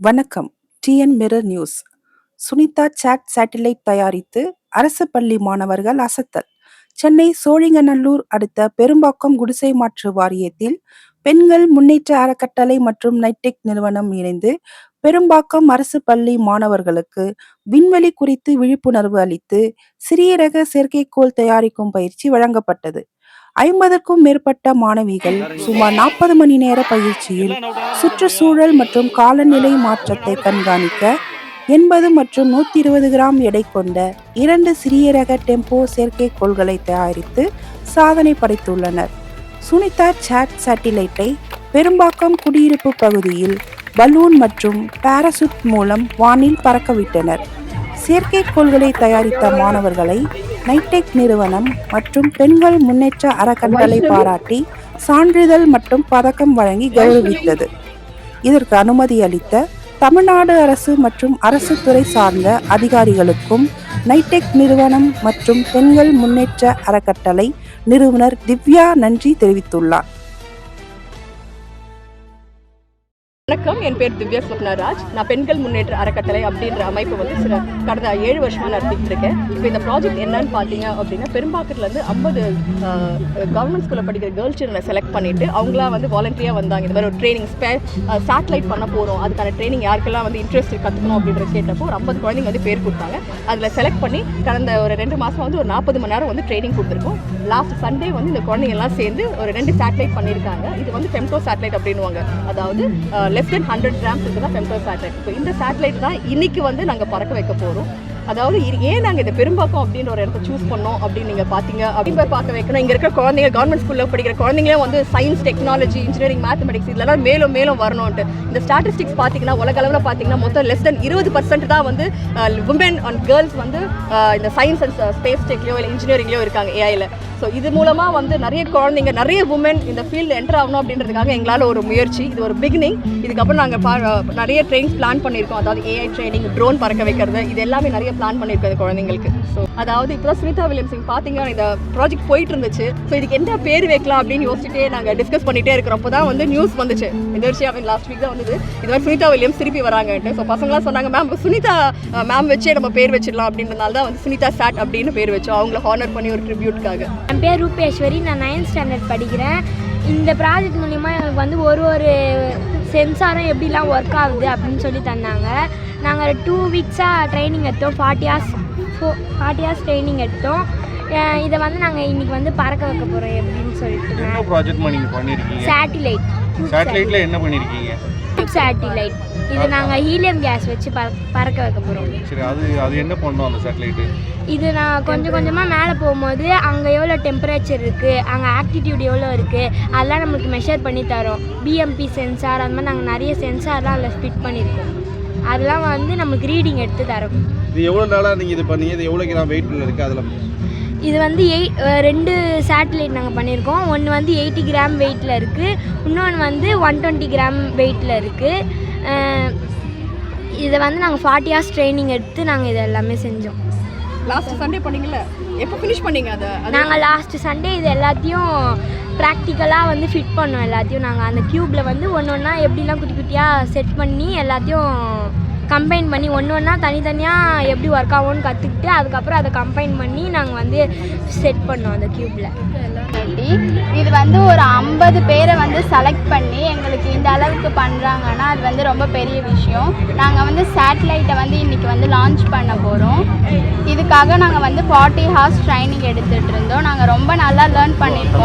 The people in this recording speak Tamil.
வணக்கம். TN mirror news. Sunita chat satellite தயாரித்து அரசு பள்ளி மாணவர்கள் அசத்தல். சென்னை சோழிங்கநல்லூர் அடுத்த பெரும்பாக்கம் குடிசை மாற்று வாரியத்தில் பெண்கள் முன்னேற்ற அறக்கட்டளை மற்றும் நைடெக் நிறுவனம் இணைந்து பெரும்பாக்கம் அரசு பள்ளி மாணவர்களுக்கு விண்வெளி குறித்து விழிப்புணர்வு அளித்து சிறிய ரக செயற்கைக்கோள் தயாரிக்கும் பயிற்சி வழங்கப்பட்டது. ஐம்பதுக்கும் மேற்பட்ட மாணவிகள் சுமார் நாற்பது மணி நேர பயிற்சியில் சுற்றுச்சூழல் மற்றும் காலநிலை மாற்றத்தை கண்காணிக்க எண்பது மற்றும் நூத்தி இருபது கிராம் எடை கொண்ட இரண்டு சிறிய ரக டெம்போ செயற்கைக்கோள்களை தயாரித்து சாதனை படைத்துள்ளனர். சுனிதா சாட் சேட்டிலைட்டை பெரும்பாக்கம் குடியிருப்பு பகுதியில் பலூன் மற்றும் பாராசூட் மூலம் வானில் பறக்கவிட்டனர். செயற்கைக்கோள்களை தயாரித்த மாணவர்களை நைடெக் நிறுவனம் மற்றும் பெண்கள் முன்னேற்ற அறக்கட்டளை பாராட்டி சான்றிதழ் மற்றும் பதக்கம் வழங்கி கௌரவித்தது. இதற்கு அனுமதி அளித்த தமிழ்நாடு அரசு மற்றும் அரசு துறை சார்ந்த அதிகாரிகளுக்கும் நைடெக் நிறுவனம் மற்றும் பெண்கள் முன்னேற்ற அறக்கட்டளை நிறுவனர் திவ்யா நன்றி தெரிவித்துள்ளார். வணக்கம். என் பேர் திவ்யா ஸ்வப்னராஜ். நான் பெண்கள் முன்னேற்ற அறக்கட்டளை அப்படின்ற அமைப்பு வந்து சில கடந்த ஏழு வருஷமாக நடத்திட்டு இருக்கேன். இப்போ இந்த ப்ராஜெக்ட் என்னன்னு பார்த்தீங்க அப்படின்னா பெரும்பாக்கத்துலேருந்து ஐம்பது கவர்மெண்ட் ஸ்கூலில் படிக்கிற கேர்ள்ஸ் சில்ட்ரனை செலக்ட் பண்ணிட்டு அவங்களா வந்து வாலண்டியாக வந்தாங்க. இந்த மாதிரி ஒரு ட்ரைனிங் ஸ்பே சேட்டலைட் பண்ண போகிறோம் அதுக்கான ட்ரைனிங் யாருக்கெல்லாம் வந்து இன்ட்ரெஸ்ட் கற்றுக்கணும் அப்படின்ற கேட்டப்போ ஒரு ஐம்பது குழந்தைங்க வந்து பேர் கொடுத்தாங்க. அதில் செலக்ட் பண்ணி கடந்த ஒரு ரெண்டு மாதம் வந்து ஒரு நாற்பது மணி நேரம் வந்து ட்ரைனிங் கொடுத்துருக்கோம். லாஸ்ட் சண்டே வந்து இந்த குழந்தைங்க எல்லாம் சேர்ந்து ஒரு ரெண்டு சேட்டலைட் பண்ணியிருக்காங்க. இது வந்து ஃபெம்டோ சேட்டலைட் அப்படின்னுவாங்க. அதாவது லெஸ் தென் ஹண்ட்ரட் கிராம்ஸ் இருக்குதான் ஃபெம்டோ சேட்டலைட் இப்போ இந்த சேட்டலைட் தான் இன்னைக்கு வந்து நாங்கள் பறக்க வைக்க போகிறோம் அதாவது இது ஏன் நாங்கள் இந்த பெரும்பாக்கம் அப்படின்ற ஒரு இடத்த சூஸ் பண்ணோம் அப்படின்னு நீங்கள் பார்த்தீங்க அப்படின்னு போய் பார்க்க வைக்கணும். இங்கே இருக்கிற குழந்தைங்க கவர்மெண்ட் ஸ்கூலில் படிக்கிற குழந்தைங்களே வந்து சயின்ஸ் டெக்னாலஜி இன்ஜினியரிங் மேத்தமெட்டிக்ஸ் இதெல்லாம் மேலும் மேலும் வரணும்ட்டு இந்த ஸ்டாட்டிஸ்டிக்ஸ் பார்த்தீங்கன்னா உலக அளவில் பார்த்தீங்கன்னா மொத்தம் லெஸ் தென் இருபது பர்சன்ட் தான் வந்து உமன் அண்ட் கேர்ள்ஸ் வந்து இந்த சயின்ஸ் அண்ட் ஸ்பேஸ் டெக்லையோ இல்லை இன்ஜினியரிங்லையோ இருக்காங்க ஏஐயில் ஸோ இது மூலமாக வந்து நிறைய குழந்தைங்க நிறைய உமன் இந்த ஃபீல்டு என்டர் ஆகணும் அப்படின்றதுக்காக எங்களால் ஒரு முயற்சி இது ஒரு பிகினிங் இதுக்கப்புறம் நாங்கள் பா நிறைய ட்ரெயின்ஸ் பிளான் பண்ணியிருக்கோம். அதாவது ஏஐ ட்ரைனிங் ட்ரோன் பறக்க வைக்கிறது இது எல்லாமே நிறைய பிளான் பண்ணியிருக்கோம் குழந்தைங்களுக்கு. ஸோ அதாவது இப்போ தான் சுனிதா வில்லியம் சிங் பார்த்தீங்கன்னா இந்த ப்ராஜெக்ட் போயிட்டு இருந்துச்சு ஸோ இதுக்கு என்ன பேர் வைக்கலாம் அப்படின்னு யோசிச்சுட்டே நாங்கள் டிஸ்கஸ் பண்ணிகிட்டே இருக்கிறப்போ தான் வந்து நியூஸ் வந்துச்சு. இந்த விஷயம் லாஸ்ட் வீக் தான் வந்தது. இது மாதிரி சுனிதா வில்லியம்ஸ் திருப்பி வராங்கன்ட்டு. ஸோ பசங்களாம் சொன்னாங்க மேம் சுனிதா மேம் வச்சே நம்ம பேர் வச்சிடலாம் அப்படின்றனால தான் வந்து சுனிதா சாட் அப்படின்னு பேர் வச்சோம். அவங்கள ஹானர் பண்ணி ஒரு ட்ரிபியூட்காக என் பேர் ரூபேஸ்வரி. நான் நைன்த் ஸ்டாண்டர்ட் படிக்கிறேன். இந்த ப்ராஜெக்ட் மூலிமா எனக்கு வந்து ஒரு ஒரு சென்சாரம் எப்படிலாம் ஒர்க் ஆகுது அப்படின்னு சொல்லி தந்தாங்க. நாங்கள் டூ வீக்ஸாக ட்ரைனிங் எடுத்தோம். ஃபார்ட்டி ஹார்ஸ் ஃபோ ஃபார்ட்டி ஹார்ஸ் ட்ரைனிங் எடுத்தோம். இதை வந்து நாங்கள் இன்னைக்கு வந்து பறக்க வைக்க போகிறோம் எப்படின்னு சொல்லிட்டு என்ன ப்ராஜெக்ட்மா நீங்கள் பண்ணியிருக்கீங்க சேட்டிலைட் சேட்டலைட்டில் என்ன பண்ணியிருக்கீங்க சேட்டிலைட் இது நாங்கள் ஹீலியம் கேஸ் வச்சு பற பறக்க வைக்க போகிறோம் சரி அது அது என்ன பண்ணும் அந்த சேட்டலைட்டு இது நான் கொஞ்சம் கொஞ்சமாக மேலே போகும்போது அங்கே எவ்வளோ டெம்பரேச்சர் இருக்குது அங்கே ஆக்டிடியூட் எவ்வளோ இருக்குது அதெல்லாம் நம்மளுக்கு மெஷர் பண்ணி தரோம். பிஎம்பி சென்சார் அந்த மாதிரி நாங்கள் நிறைய சென்சார்லாம் அதில் ஃபிட் பண்ணியிருக்கோம் அதெல்லாம் வந்து நமக்கு ரீடிங் எடுத்து தரும். இது எவ்வளோ நாளாக நீங்கள் இது பண்ணீங்க? இது எவ்வளோ கிராம் வெயிட்டில் இருக்குது அதில் இது வந்து எயிட் ரெண்டு சேட்டலைட் நாங்கள் பண்ணியிருக்கோம். ஒன்று வந்து எயிட்டி கிராம் வெயிட்டில் இருக்குது இன்னொன்று வந்து ஒன் டுவெண்ட்டி கிராம் வெயிட்டில் இருக்குது இதை வந்து நாங்கள் ஃபார்ட்டி ஹார்ஸ் ட்ரைனிங் எடுத்து நாங்கள் இது எல்லாமே செஞ்சோம். லாஸ்ட் சண்டே பண்ணீங்கல்ல? எப்போ ஃபினிஷ் பண்ணீங்க அதை? நாங்கள் லாஸ்ட் சண்டே இது எல்லாத்தையும் ப்ராக்டிக்கலாக வந்து ஃபிட் பண்ணோம் எல்லாத்தையும். நாங்கள் அந்த க்யூப்பில் வந்து ஒன்று ஒன்றா எப்படிலாம் குட்டி குட்டியாக செட் பண்ணி எல்லாத்தையும் கம்பைன் பண்ணி ஒன்று ஒன்றா தனித்தனியாக எப்படி ஒர்க் ஆகும்னு கற்றுக்கிட்டு அதுக்கப்புறம் அதை கம்பைன் பண்ணி நாங்கள் வந்து செட் பண்ணோம் அந்த க்யூப்பில் இது வந்து ஒரு ஐம்பது பேரை வந்து செலக்ட் பண்ணி எங்களுக்கு இந்த அளவுக்கு பண்ணுறாங்கன்னா அது வந்து ரொம்ப பெரிய விஷயம். நாங்கள் வந்து சேட்டலைட்டை வந்து இன்றைக்கி வந்து லான்ச் பண்ண போகிறோம் இதுக்காக நாங்கள் வந்து ஃபார்ட்டி ஹார்ஸ் ட்ரைனிங் எடுத்துகிட்டு இருந்தோம். நாங்கள் ரொம்ப நல்லா லேர்ன் பண்ணியிருக்கோம்